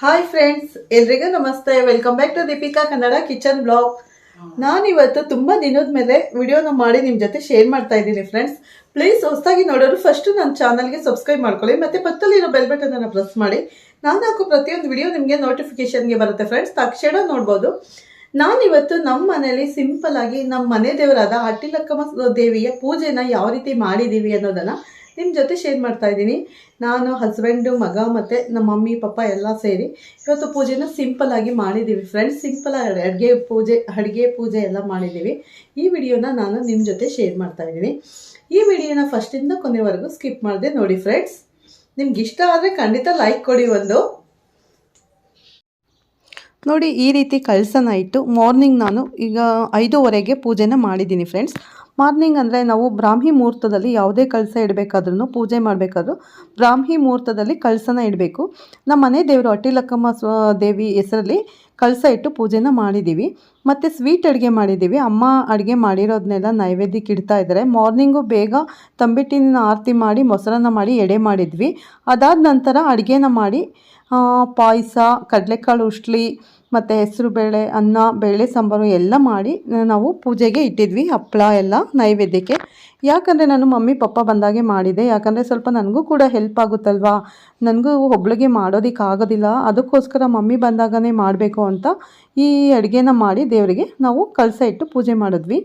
Hi friends ಎಲ್ರಿಗೂ ನಮಸ್ತೆ. Welcome back to Deepika Kannada kitchen blog ನಾನಿವತ್ತು ತುಂಬ ದಿನದ ಮೇಲೆ ವಿಡಿಯೋನ ಮಾಡಿ ನಿಮ್ಮ ಜೊತೆ ಶೇರ್ ಮಾಡ್ತಾ ಇದ್ದೀನಿ ಫ್ರೆಂಡ್ಸ್ ಪ್ಲೀಸ್ ಹೊಸದಾಗಿ ನೋಡೋರು ಫಸ್ಟ್ ನನ್ನ ಚಾನಲ್ಗೆ ಸಬ್ಸ್ಕ್ರೈಬ್ ಮಾಡ್ಕೊಳ್ಳಿ ಮತ್ತೆ ಪಕ್ಕದಲ್ಲಿರೋ ಬೆಲ್ ಬಟನ್ ಅನ್ನು ಪ್ರೆಸ್ ಮಾಡಿ. ನಾನು ಹಾಕೋ ಪ್ರತಿಯೊಂದು ವಿಡಿಯೋ ನಿಮಗೆ ನೋಟಿಫಿಕೇಷನ್ಗೆ ಬರುತ್ತೆ ಫ್ರೆಂಡ್ಸ್ ತಕ್ಷಣ ನೋಡ್ಬೋದು. ನಾನಿವತ್ತು ನಮ್ಮ ಮನೇಲಿ ಸಿಂಪಲ್ ಆಗಿ ನಮ್ಮ ಮನೆ ದೇವರಾದ ಅಟ್ಟಿಲಕ್ಕಮ್ಮ ದೇವಿಯ ಪೂಜೆನ ಯಾವ ರೀತಿ ಮಾಡಿದ್ದೀವಿ ಅನ್ನೋದನ್ನ ನಿಮ್ಮ ಜೊತೆ ಶೇರ್ ಮಾಡ್ತಾ ಇದ್ದೀನಿ. ನಾನು ಹಸ್ಬೆಂಡು ಮಗ ಮತ್ತು ನಮ್ಮ ಮಮ್ಮಿ, ಪಪ್ಪ ಎಲ್ಲ ಸೇರಿ ಇವತ್ತು ಪೂಜೆನ ಸಿಂಪಲ್ ಆಗಿ ಮಾಡಿದ್ದೀವಿ ಫ್ರೆಂಡ್ಸ್ ಸಿಂಪಲ್ ಅಡುಗೆ ಪೂಜೆ ಅಡುಗೆ ಪೂಜೆ ಎಲ್ಲ ಮಾಡಿದ್ದೀವಿ ಈ ವಿಡಿಯೋನ ನಾನು ನಿಮ್ಮ ಜೊತೆ ಶೇರ್ ಮಾಡ್ತಾ ಇದ್ದೀನಿ. ಈ ವಿಡಿಯೋನ ಫಸ್ಟಿಂದ ಕೊನೆವರೆಗೂ ಸ್ಕಿಪ್ ಮಾಡಿದೆ ನೋಡಿ ಫ್ರೆಂಡ್ಸ್ ನಿಮ್ಗೆ ಇಷ್ಟ ಆದರೆ ಖಂಡಿತ ಲೈಕ್ ಕೊಡಿ ಒಂದು. ನೋಡಿ ಈ ರೀತಿ ಕಳಸನ ಇಟ್ಟು ಮಾರ್ನಿಂಗ್ ನಾನು ಈಗ ಐದೂವರೆಗೆ ಪೂಜೆನ ಮಾಡಿದ್ದೀನಿ ಫ್ರೆಂಡ್ಸ್ ಮಾರ್ನಿಂಗ್ ಅಂದರೆ ನಾವು ಬ್ರಾಹ್ಮಿ ಮುಹೂರ್ತದಲ್ಲಿ ಯಾವುದೇ ಕಳಸ ಇಡಬೇಕಾದ್ರೂ ಪೂಜೆ ಮಾಡಬೇಕಾದ್ರೂ ಬ್ರಾಹ್ಮಿ ಮುಹೂರ್ತದಲ್ಲಿ ಕಳಸನ ಇಡಬೇಕು. ನಮ್ಮ ಮನೆ ದೇವರು ಅಟ್ಟಿಲಕ್ಕಮ್ಮ ದೇವಿ ಹೆಸರಲ್ಲಿ ಕಳಸ ಇಟ್ಟು ಪೂಜೆನ ಮಾಡಿದ್ದೀವಿ ಮತ್ತು ಸ್ವೀಟ್ ಅಡುಗೆ ಮಾಡಿದ್ದೀವಿ ಅಮ್ಮ ಅಡುಗೆ ಮಾಡಿರೋದನ್ನೆಲ್ಲ ನೈವೇದ್ಯಕ್ಕೆ ಇಡ್ತಾ ಇದ್ದಾರೆ. ಮಾರ್ನಿಂಗು ಬೇಗ ತಂಬಿಟ್ಟಿನ ಆರತಿ ಮಾಡಿ, ಮೊಸರನ್ನ ಮಾಡಿ, ಎಡೆ ಮಾಡಿದ್ವಿ. ಅದಾದ ನಂತರ ಅಡುಗೆನ ಮಾಡಿ ಪಾಯಸ, ಕಡಲೆಕಾಳು ಉಷ್ಲಿ ಮತ್ತು ಹೆಸರು ಬೇಳೆ, ಅನ್ನ, ಬೇಳೆ, ಸಾಂಬಾರು ಎಲ್ಲ ಮಾಡಿ ನಾವು ಪೂಜೆಗೆ ಇಟ್ಟಿದ್ವಿ. ಹಪ್ಪಳ ಎಲ್ಲ ನೈವೇದ್ಯಕ್ಕೆ. ಯಾಕಂದರೆ ನಾನು ಮಮ್ಮಿ, ಪಪ್ಪ ಬಂದಾಗೆ ಮಾಡಿದೆ. ಯಾಕಂದರೆ ಸ್ವಲ್ಪ ನನಗೂ ಕೂಡ ಹೆಲ್ಪ್ ಆಗುತ್ತಲ್ವಾ? ನನಗೂ ಒಬ್ಳಿಗೆ ಮಾಡೋದಕ್ಕೆ ಆಗೋದಿಲ್ಲ. ಅದಕ್ಕೋಸ್ಕರ ಮಮ್ಮಿ ಬಂದಾಗನೇ ಮಾಡಬೇಕು ಅಂತ ಈ ಅಡುಗೆನ ಮಾಡಿ ದೇವರಿಗೆ ನಾವು ಕಳಸ ಇಟ್ಟು ಪೂಜೆ ಮಾಡಿದ್ವಿ.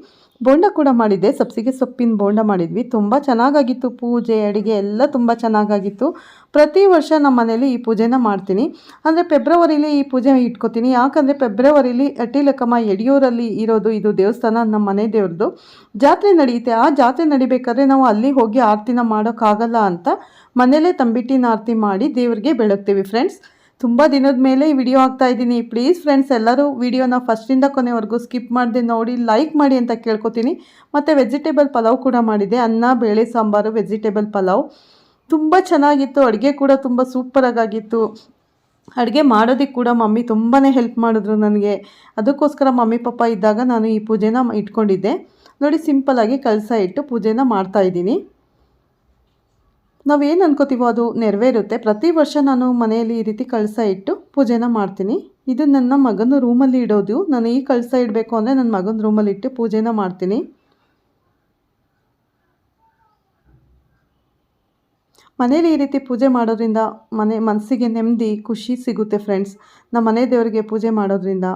ಬೋಂಡ ಕೂಡ ಮಾಡಿದ್ದೆ. ಸಬ್ಸಿಗೆ ಸೊಪ್ಪಿನ ಬೋಂಡ ಮಾಡಿದ್ವಿ. ತುಂಬ ಚೆನ್ನಾಗಾಗಿತ್ತು. ಪೂಜೆ, ಅಡುಗೆ ಎಲ್ಲ ತುಂಬ ಚೆನ್ನಾಗಾಗಿತ್ತು. ಪ್ರತಿ ವರ್ಷ ನಮ್ಮ ಮನೇಲಿ ಈ ಪೂಜೆನ ಮಾಡ್ತೀನಿ. ಅಂದರೆ ಫೆಬ್ರವರಿಲಿ ಈ ಪೂಜೆ ಇಟ್ಕೋತೀನಿ. ಯಾಕಂದರೆ ಫೆಬ್ರವರಿಲಿ ಅಟ್ಟಿಲಕ್ಕಮ್ಮ ಯಡಿಯೂರಲ್ಲಿ ಇರೋದು ಇದು ದೇವಸ್ಥಾನ ನಮ್ಮ ಮನೆ ದೇವ್ರದ್ದು. ಜಾತ್ರೆ ನಡೆಯುತ್ತೆ ಆ ಜಾತ್ರೆ ನಡಿಬೇಕಾದ್ರೆ ನಾವು ಅಲ್ಲಿ ಹೋಗಿ ಆರತಿನ ಮಾಡೋಕ್ಕಾಗಲ್ಲ ಅಂತ ಮನೇಲೇ ತಂಬಿಟ್ಟಿನ ಆರತಿ ಮಾಡಿ ದೇವ್ರಿಗೆ ಬೆಳಗ್ತೀವಿ ಫ್ರೆಂಡ್ಸ್. ತುಂಬ ದಿನದ ಮೇಲೆ ಈ ವಿಡಿಯೋ ಆಗ್ತಾ ಇದ್ದೀನಿ. ಪ್ಲೀಸ್ ಫ್ರೆಂಡ್ಸ್ ಎಲ್ಲರೂ ವಿಡಿಯೋನ ಫಸ್ಟಿಂದ ಕೊನೆವರೆಗೂ ಸ್ಕಿಪ್ ಮಾಡದೆ ನೋಡಿ ಲೈಕ್ ಮಾಡಿ ಅಂತ ಕೇಳ್ಕೊತೀನಿ. ಮತ್ತು ವೆಜಿಟೇಬಲ್ ಪಲಾವ್ ಕೂಡ ಮಾಡಿದೆ. ಅನ್ನ, ಬೇಳೆ, ಸಾಂಬಾರು ವೆಜಿಟೇಬಲ್ ಪಲಾವ್. ತುಂಬ ಚೆನ್ನಾಗಿತ್ತು. ಅಡುಗೆ ಕೂಡ ತುಂಬ ಸೂಪರಾಗಿತ್ತು ಅಡುಗೆ ಮಾಡೋದಕ್ಕೆ ಕೂಡ ಮಮ್ಮಿ ತುಂಬಾ ಹೆಲ್ಪ್ ಮಾಡಿದ್ರು ನನಗೆ. ಅದಕ್ಕೋಸ್ಕರ ಮಮ್ಮಿ, ಪಪ್ಪ ಇದ್ದಾಗ ನಾನು ಈ ಪೂಜೆನ ಇಟ್ಕೊಂಡಿದ್ದೆ. ನೋಡಿ ಸಿಂಪಲಾಗಿ ಕಳಸ ಇಟ್ಟು ಪೂಜೆನ ಮಾಡ್ತಾಯಿದ್ದೀನಿ ನಾವೇನು ಅನ್ಕೋತೀವೋ ಅದು ನೆರವೇರುತ್ತೆ. ಪ್ರತಿ ವರ್ಷ ನಾನು ಮನೆಯಲ್ಲಿ ಈ ರೀತಿ ಕಳಸ ಇಟ್ಟು ಪೂಜೆನ ಮಾಡ್ತೀನಿ. ಇದು ನನ್ನ ಮಗನ ರೂಮಲ್ಲಿ ಇಡೋದು. ನಾನು ಈ ಕಳಸ ಇಡಬೇಕು ಅಂದರೆ ನನ್ನ ಮಗನ ರೂಮಲ್ಲಿ ಇಟ್ಟು ಪೂಜೆನ ಮಾಡ್ತೀನಿ. ಮನೇಲಿ ಈ ರೀತಿ ಪೂಜೆ ಮಾಡೋದ್ರಿಂದ ಮನೆ ಮನಸ್ಸಿಗೆ ನೆಮ್ಮದಿ, ಖುಷಿ ಸಿಗುತ್ತೆ ಫ್ರೆಂಡ್ಸ್. ನಮ್ಮ ಮನೆ ದೇವರಿಗೆ ಪೂಜೆ ಮಾಡೋದ್ರಿಂದ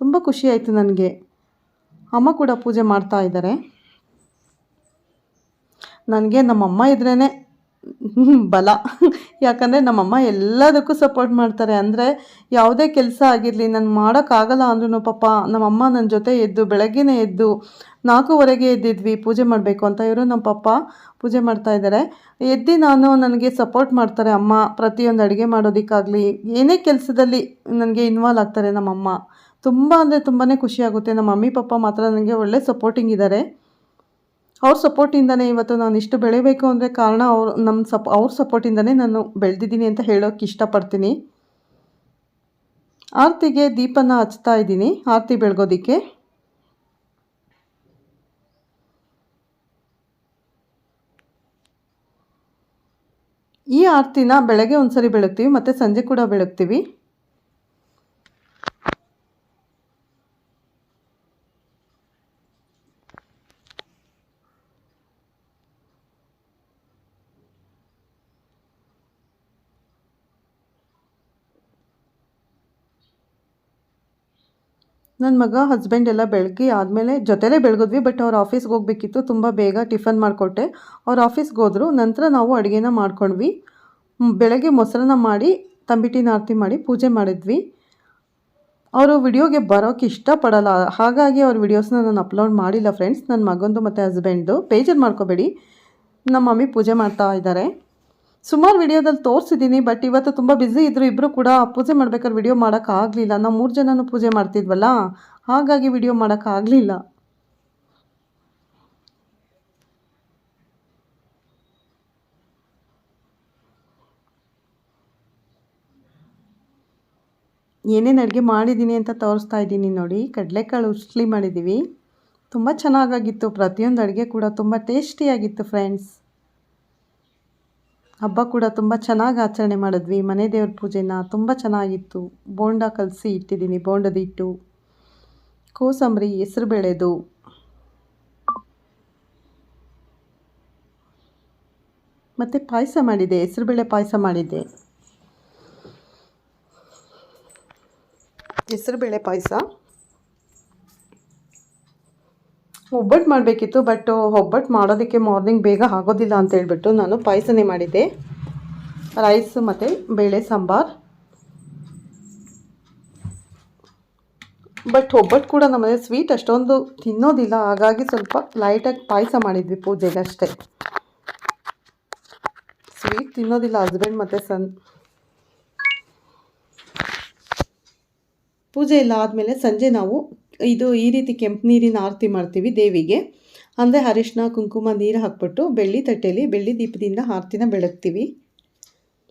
ತುಂಬ ಖುಷಿ ಆಯಿತು ನನಗೆ. ಅಮ್ಮ ಕೂಡ ಪೂಜೆ ಮಾಡ್ತಾ ಇದ್ದಾರೆ. ನನಗೆ ನಮ್ಮಮ್ಮ ಇದ್ರೇ ಬಲ. ಯಾಕಂದರೆ ನಮ್ಮಮ್ಮ ಎಲ್ಲದಕ್ಕೂ ಸಪೋರ್ಟ್ ಮಾಡ್ತಾರೆ. ಅಂದರೆ ಯಾವುದೇ ಕೆಲಸ ಆಗಿರಲಿ, ನಾನು ಮಾಡೋಕ್ಕಾಗಲ್ಲ ಅಂದ್ರೂ ಪಾಪ ನಮ್ಮಮ್ಮ ನನ್ನ ಜೊತೆ ಎದ್ದು ಬೆಳಗ್ಗೆನೇ ಎದ್ದು ನಾಲ್ಕೂವರೆಗೆ ಎದ್ದಿದ್ವಿ, ಪೂಜೆ ಮಾಡಬೇಕು ಅಂತ ಇವರು ನಮ್ಮ ಪಪ್ಪ ಪೂಜೆ ಮಾಡ್ತಾ ಇದ್ದಾರೆ ಎದ್ದು ನಾನು ನನಗೆ ಸಪೋರ್ಟ್ ಮಾಡ್ತಾರೆ ಅಮ್ಮ ಪ್ರತಿಯೊಂದು ಅಡುಗೆ ಮಾಡೋದಕ್ಕಾಗಲಿ. ಏನೇ ಕೆಲಸದಲ್ಲಿ ನನಗೆ ಇನ್ವಾಲ್ವ್ ಆಗ್ತಾರೆ ನಮ್ಮಮ್ಮ. ತುಂಬ ಅಂದರೆ ತುಂಬಾ ಖುಷಿಯಾಗುತ್ತೆ ನಮ್ಮ ಮಮ್ಮಿ ಪಪ್ಪ ಮಾತ್ರ ನನಗೆ ಒಳ್ಳೆ ಸಪೋರ್ಟಿಂಗ್ ಇದ್ದಾರೆ ಅವ್ರ ಸಪೋರ್ಟಿಂದನೇ ಇವತ್ತು ನಾನು ಇಷ್ಟು ಬೆಳಿಬೇಕು ಅಂದರೆ ಕಾರಣ ಅವ್ರು ನಮ್ಮ ಸಪ್, ಅವ್ರ ಸಪೋರ್ಟಿಂದನೇ ನಾನು ಬೆಳೆದಿದ್ದೀನಿ ಅಂತ ಹೇಳೋಕ್ಕೆ ಇಷ್ಟಪಡ್ತೀನಿ. ಆರತಿಗೆ ದೀಪನ ಹಚ್ತಾ ಇದ್ದೀನಿ. ಆರತಿ ಬೆಳಗೋದಕ್ಕೆ. ಈ ಆರತಿನ ಬೆಳಗ್ಗೆ ಒಂದ್ಸರಿ ಬೆಳಗ್ತೀವಿ, ಮತ್ತು ಸಂಜೆ ಕೂಡ ಬೆಳಗ್ತೀವಿ. ನನ್ನ ಮಗ ಹಸ್ಬೆಂಡ್ ಎಲ್ಲ ಬೆಳಗ್ಗೆ ಆದಮೇಲೆ ಜೊತೆಲೇ ಬೆಳಗಿದ್ವಿ ಬಟ್ ಅವ್ರು ಆಫೀಸ್ಗೆ ಹೋಗಬೇಕಿತ್ತು, ತುಂಬ ಬೇಗ ಟಿಫನ್ ಮಾಡಿಕೊಟ್ಟೆ. ಅವ್ರು ಆಫೀಸ್ಗೆ ಹೋದರು, ನಂತರ ನಾವು ಅಡುಗೆನ ಮಾಡ್ಕೊಂಡ್ವಿ. ಬೆಳಗ್ಗೆ ಮೊಸರನ್ನ ಮಾಡಿ ತಂಬಿಟ್ಟಿನ ಆರತಿ ಮಾಡಿ ಪೂಜೆ ಮಾಡಿದ್ವಿ. ಅವರು ವಿಡಿಯೋಗೆ ಬರೋಕ್ಕೆ ಇಷ್ಟಪಡಲ್ಲ, ಹಾಗಾಗಿ ಅವ್ರ ವಿಡಿಯೋಸ್ನ ನಾನು ಅಪ್ಲೋಡ್ ಮಾಡಿಲ್ಲ ಫ್ರೆಂಡ್ಸ್ ನನ್ನ ಮಗಂದು ಮತ್ತು ಹಸ್ಬೆಂಡ್ದು ಪೇಜರ್ ಮಾಡ್ಕೋಬೇಡಿ. ನಮ್ಮ ಮಮ್ಮಿ ಪೂಜೆ ಮಾಡ್ತಾ ಇದ್ದಾರೆ ಸುಮಾರು ವಿಡಿಯೋದಲ್ಲಿ ತೋರಿಸಿದ್ದೀನಿ ಬಟ್ ಇವತ್ತು ತುಂಬ ಬ್ಯುಸಿ ಇದ್ದರು ಇಬ್ಬರು ಕೂಡ ಪೂಜೆ ಮಾಡ್ಬೇಕಾದ್ರೆ ವಿಡಿಯೋ ಮಾಡೋಕ್ಕಾಗಲಿಲ್ಲ ನಾವು ಮೂರು ಜನನೂ ಪೂಜೆ ಮಾಡ್ತಿದ್ವಲ್ಲ, ಹಾಗಾಗಿ ವಿಡಿಯೋ ಮಾಡೋಕ್ಕಾಗಲಿಲ್ಲ ಏನೇನು ಅಡುಗೆ ಮಾಡಿದ್ದೀನಿ ಅಂತ ತೋರಿಸ್ತಾ ಇದ್ದೀನಿ ನೋಡಿ. ಕಡಲೆಕಾಳು ಉಸ್ಲಿ ಮಾಡಿದ್ದೀವಿ ತುಂಬ ಚೆನ್ನಾಗಾಗಿತ್ತು. ಪ್ರತಿಯೊಂದು ಅಡುಗೆ ಕೂಡ ತುಂಬ ಟೇಸ್ಟಿಯಾಗಿತ್ತು ಫ್ರೆಂಡ್ಸ್ ಹಬ್ಬ ಕೂಡ ತುಂಬ ಚೆನ್ನಾಗಿ ಆಚರಣೆ ಮಾಡಿದ್ವಿ. ಮನೆ ದೇವ್ರ ಪೂಜೆನ ತುಂಬ ಚೆನ್ನಾಗಿತ್ತು. ಬೋಂಡ ಕಲಸಿ ಇಟ್ಟಿದ್ದೀನಿ ಬೋಂಡದ ಹಿಟ್ಟು. ಕೋಸಂಬರಿ ಹೆಸರುಬೇಳೆದು ಮತ್ತು ಪಾಯಸ ಮಾಡಿದ್ದೆ ಹೆಸರುಬೇಳೆ ಪಾಯಸ ಮಾಡಿದ್ದೆ ಹೆಸರುಬೇಳೆ ಪಾಯಸ. ಒಬ್ಬಟ್ಟು ಮಾಡಬೇಕಿತ್ತು ಬಟ್ ಒಬ್ಬಟ್ಟು ಮಾಡೋದಕ್ಕೆ ಮಾರ್ನಿಂಗ್ ಬೇಗ ಆಗೋದಿಲ್ಲ ಅಂತ ಹೇಳ್ಬಿಟ್ಟು ನಾನು ಪಾಯಸನೇ ಮಾಡಿದ್ದೆ. ರೈಸ್ ಮತ್ತು ಬೇಳೆ ಸಾಂಬಾರು. ಬಟ್ ಒಬ್ಬಟ್ಟು ಕೂಡ ನಮ್ಮನೆ ಸ್ವೀಟ್ ಅಷ್ಟೊಂದು ತಿನ್ನೋದಿಲ್ಲ, ಹಾಗಾಗಿ ಸ್ವಲ್ಪ ಲೈಟಾಗಿ ಪಾಯಸ ಮಾಡಿದ್ವಿ ಪೂಜೆಗೆ ಅಷ್ಟೇ. ಸ್ವೀಟ್ ತಿನ್ನೋದಿಲ್ಲ ಹಸ್ಬೆಂಡ್ ಮತ್ತು ಸನ್ ಪೂಜೆ ಎಲ್ಲ ಆದಮೇಲೆ ಸಂಜೆ ನಾವು ಇದು ಈ ರೀತಿ ಕೆಂಪು ನೀರಿನ ಆರತಿ ಮಾಡ್ತೀವಿ ದೇವಿಗೆ. ಅಂದರೆ ಅರಿಶಿನ ಕುಂಕುಮ, ನೀರು ಹಾಕ್ಬಿಟ್ಟು ಬೆಳ್ಳಿ ತಟ್ಟೆಯಲ್ಲಿ ಬೆಳ್ಳಿ ದೀಪದಿಂದ ಆರತಿನ ಬೆಳಗ್ತೀವಿ.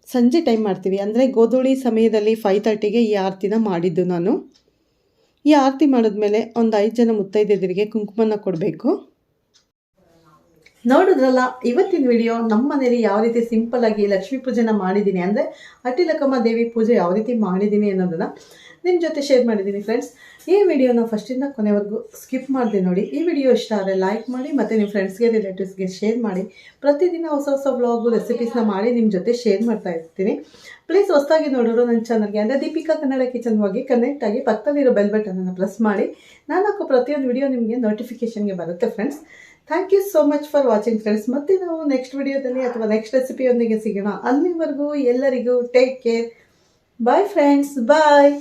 ಸಂಜೆ ಟೈಮ್ ಮಾಡ್ತೀವಿ. ಅಂದರೆ ಗೋಧೂಳಿ ಸಮಯದಲ್ಲಿ ಫೈವ್ ತರ್ಟಿಗೆ ಈ ಆರತಿನ ಮಾಡಿದ್ದು ನಾನು. ಈ ಆರತಿ ಮಾಡಿದ್ಮೇಲೆ ಒಂದು ಐದು ಜನ ಮುತ್ತೈದೆಯರಿಗೆ ಕುಂಕುಮನ ಕೊಡಬೇಕು. ನೋಡಿದ್ರಲ್ಲ, ಇವತ್ತಿನ ವಿಡಿಯೋ ನಮ್ಮ ಮನೇಲಿ ಯಾವ ರೀತಿ ಸಿಂಪಲ್ ಆಗಿ ಲಕ್ಷ್ಮೀ ಪೂಜೆನ ಮಾಡಿದ್ದೀನಿ ಅಂದರೆ ಅಟ್ಟಿಲಕ್ಕಮ್ಮ ದೇವಿ ಪೂಜೆ ಯಾವ ರೀತಿ ಮಾಡಿದ್ದೀನಿ ಅನ್ನೋದನ್ನು ನಿಮ್ಮ ಜೊತೆ ಶೇರ್ ಮಾಡಿದ್ದೀನಿ ಫ್ರೆಂಡ್ಸ್ ಈ ವಿಡಿಯೋನ ಫಸ್ಟಿಂದ ಕೊನೆವರೆಗೂ ಸ್ಕಿಪ್ ಮಾಡಿದೆ ನೋಡಿ. ಈ ವಿಡಿಯೋ ಇಷ್ಟ ಆದರೆ ಲೈಕ್ ಮಾಡಿ ಮತ್ತು ನಿಮ್ಮ ಫ್ರೆಂಡ್ಸ್ಗೆ ರಿಲೇಟಿವ್ಸ್ಗೆ ಶೇರ್ ಮಾಡಿ. ಪ್ರತಿದಿನ ಹೊಸ ಹೊಸ ವ್ಲಾಗು ರೆಸಿಪೀಸ್ನ ಮಾಡಿ ನಿಮ್ಮ ಜೊತೆ ಶೇರ್ ಮಾಡ್ತಾ ಇರ್ತೀನಿ. ಪ್ಲೀಸ್ ಹೊಸದಾಗಿ ನೋಡೋರು ನನ್ನ ಚಾನಲ್ಗೆ ಅಂದರೆ ದೀಪಿಕಾ ಕನ್ನಡ ಕಿಚನ್ ಹೋಗಿ ಕನೆಕ್ಟ್ ಆಗಿ ಪಕ್ಕದಲ್ಲಿರೋ ಬೆಲ್ ಬಟನನ್ನು ಪ್ರೆಸ್ ಮಾಡಿ. ನಾನು ಪ್ರತಿಯೊಂದು ವಿಡಿಯೋ ನಿಮಗೆ ನೋಟಿಫಿಕೇಷನ್ಗೆ ಬರುತ್ತೆ friends thank you so much for watching friends ಮತ್ತೆ ನಾವು ನೆಕ್ಸ್ಟ್ ವಿಡಿಯೋದಲ್ಲಿ ಅಥವಾ ನೆಕ್ಸ್ಟ್ ರೆಸಿಪಿಯೊಂದಿಗೆ ಸಿಗೋಣ. ಅಲ್ಲಿವರೆಗೂ ಎಲ್ಲರಿಗೂ take care bye friends bye